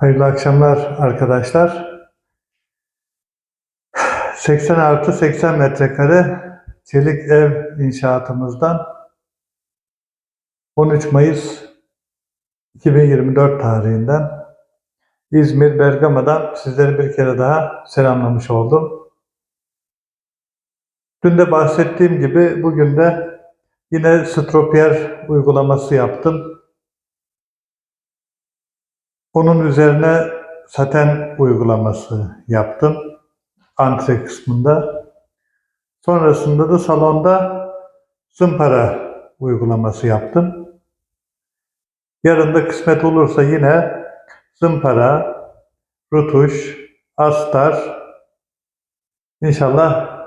Hayırlı akşamlar arkadaşlar. 80 artı 80 metrekare çelik ev inşaatımızdan 13 Mayıs 2024 tarihinden İzmir Bergama'dan sizleri bir kere daha selamlamış oldum. Dün de bahsettiğim gibi bugün de yine stropiyer uygulaması yaptım. Onun üzerine saten uygulaması yaptım. Antre kısmında. Sonrasında da salonda zımpara uygulaması yaptım. Yarın da kısmet olursa yine zımpara, rutuş, astar, İnşallah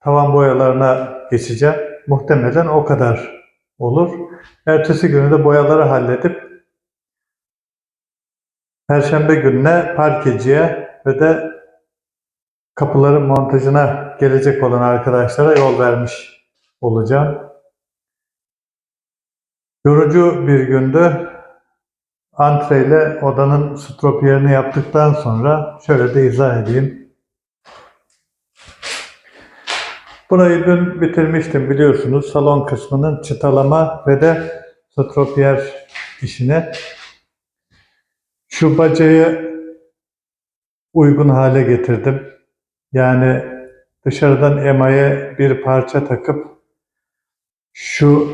tavan boyalarına geçeceğim. Muhtemelen o kadar olur. Ertesi günü de boyaları halledip Perşembe gününe parkeciye ve de kapıların montajına gelecek olan arkadaşlara yol vermiş olacağım. Yorucu bir gündü. Antreyle odanın stropiyerini yaptıktan sonra şöyle de izah edeyim. Burayı dün bitirmiştim biliyorsunuz. Salon kısmının çıtalama ve de stropiyer işini. Şu bacayı uygun hale getirdim. Yani dışarıdan emaye bir parça takıp şu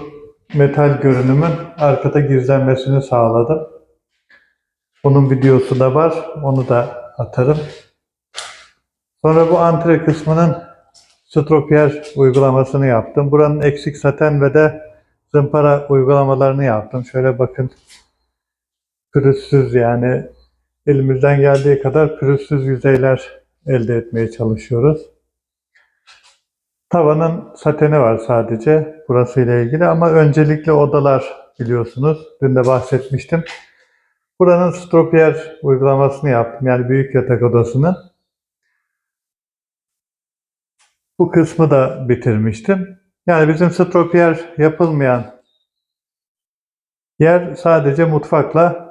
metal görünümün arkada gizlenmesini sağladım. Onun videosu da var. Onu da atarım. Sonra bu antre kısmının stropiyer uygulamasını yaptım. Buranın eksik saten ve de zımpara uygulamalarını yaptım. Şöyle bakın pürüzsüz yani elimizden geldiği kadar pürüzsüz yüzeyler elde etmeye çalışıyoruz. Tavanın sateni var sadece burası ile ilgili ama öncelikle odalar biliyorsunuz. Dün de bahsetmiştim. Buranın stropiyer uygulamasını yaptım. Yani büyük yatak odasını. Bu kısmı da bitirmiştim. Yani bizim stropiyer yapılmayan yer sadece mutfakla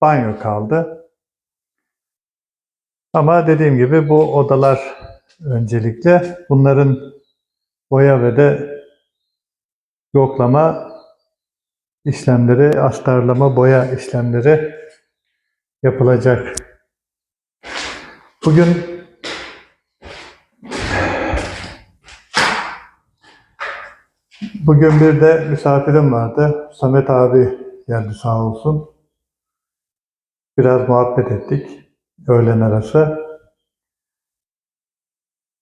banyo kaldı. Ama dediğim gibi bu odalar öncelikle bunların boya ve de yoklama işlemleri, astarlama, boya işlemleri yapılacak. Bugün bugün bir de misafirim vardı. Samet abi geldi sağ olsun. Biraz muhabbet ettik öğlen arası.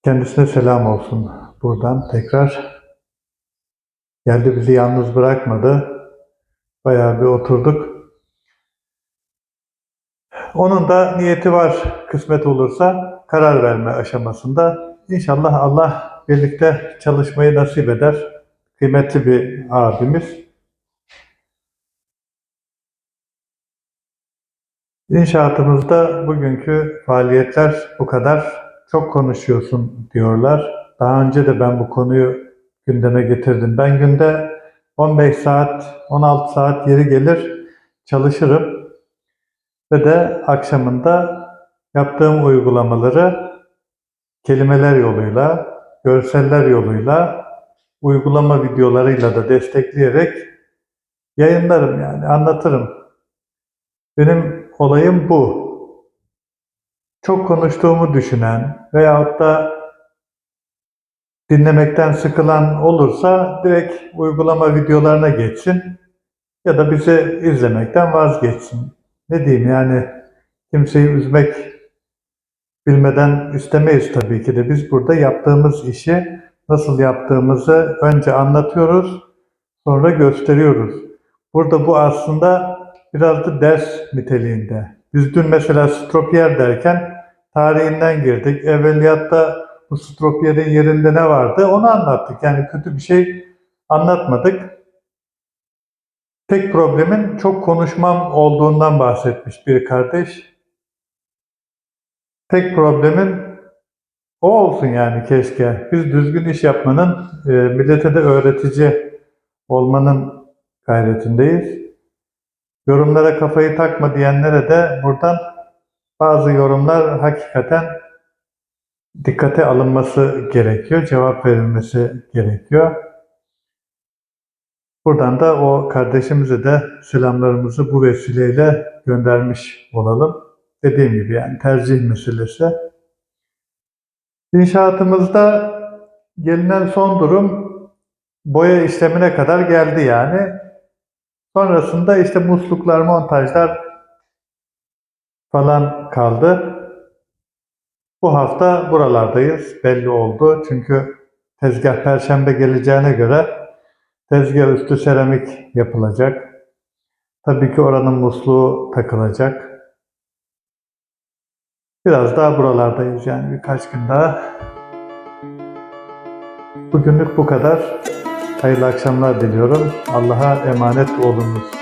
Kendisine selam olsun buradan tekrar. Geldi bizi yalnız bırakmadı. Bayağı bir oturduk. Onun da niyeti var kısmet olursa karar verme aşamasında. İnşallah Allah birlikte çalışmayı nasip eder. Kıymetli bir abimiz. İnşaatımızda bugünkü faaliyetler bu kadar. Çok konuşuyorsun diyorlar. Daha önce de ben bu konuyu gündeme getirdim. Ben günde 15 saat, 16 saat yeri gelir çalışırım. Ve de akşamında yaptığım uygulamaları kelimeler yoluyla, görseller yoluyla, uygulama videolarıyla da destekleyerek yayınlarım yani anlatırım. Benim olayım bu. Çok konuştuğumu düşünen veyahut da dinlemekten sıkılan olursa direkt uygulama videolarına geçsin ya da bizi izlemekten vazgeçsin. Ne diyeyim yani kimseyi üzmek bilmeden istemeyiz tabii ki de. Biz burada yaptığımız işi nasıl yaptığımızı önce anlatıyoruz, sonra gösteriyoruz. Burada bu aslında biraz da ders niteliğinde. Biz dün mesela stropiyer derken tarihinden girdik. Evveliyatta bu stropiyerin yerinde ne vardı onu anlattık. Yani kötü bir şey anlatmadık. Tek problemin çok konuşmam olduğundan bahsetmiş bir kardeş. Tek problemin o olsun yani keşke. Biz düzgün iş yapmanın, e, millete de öğretici olmanın gayretindeyiz. Yorumlara kafayı takma diyenlere de buradan bazı yorumlar hakikaten dikkate alınması gerekiyor, cevap verilmesi gerekiyor. Buradan da o kardeşimize de selamlarımızı bu vesileyle göndermiş olalım. Dediğim gibi yani tercih meselesi. İnşaatımızda gelinen son durum boya işlemine kadar geldi yani. Sonrasında işte musluklar, montajlar falan kaldı. Bu hafta buralardayız. Belli oldu. Çünkü tezgah perşembe geleceğine göre tezgah üstü seramik yapılacak. Tabii ki oranın musluğu takılacak. Biraz daha buralardayız yani birkaç gün daha. Bugünlük bu kadar. Hayırlı akşamlar diliyorum. Allah'a emanet olunuz.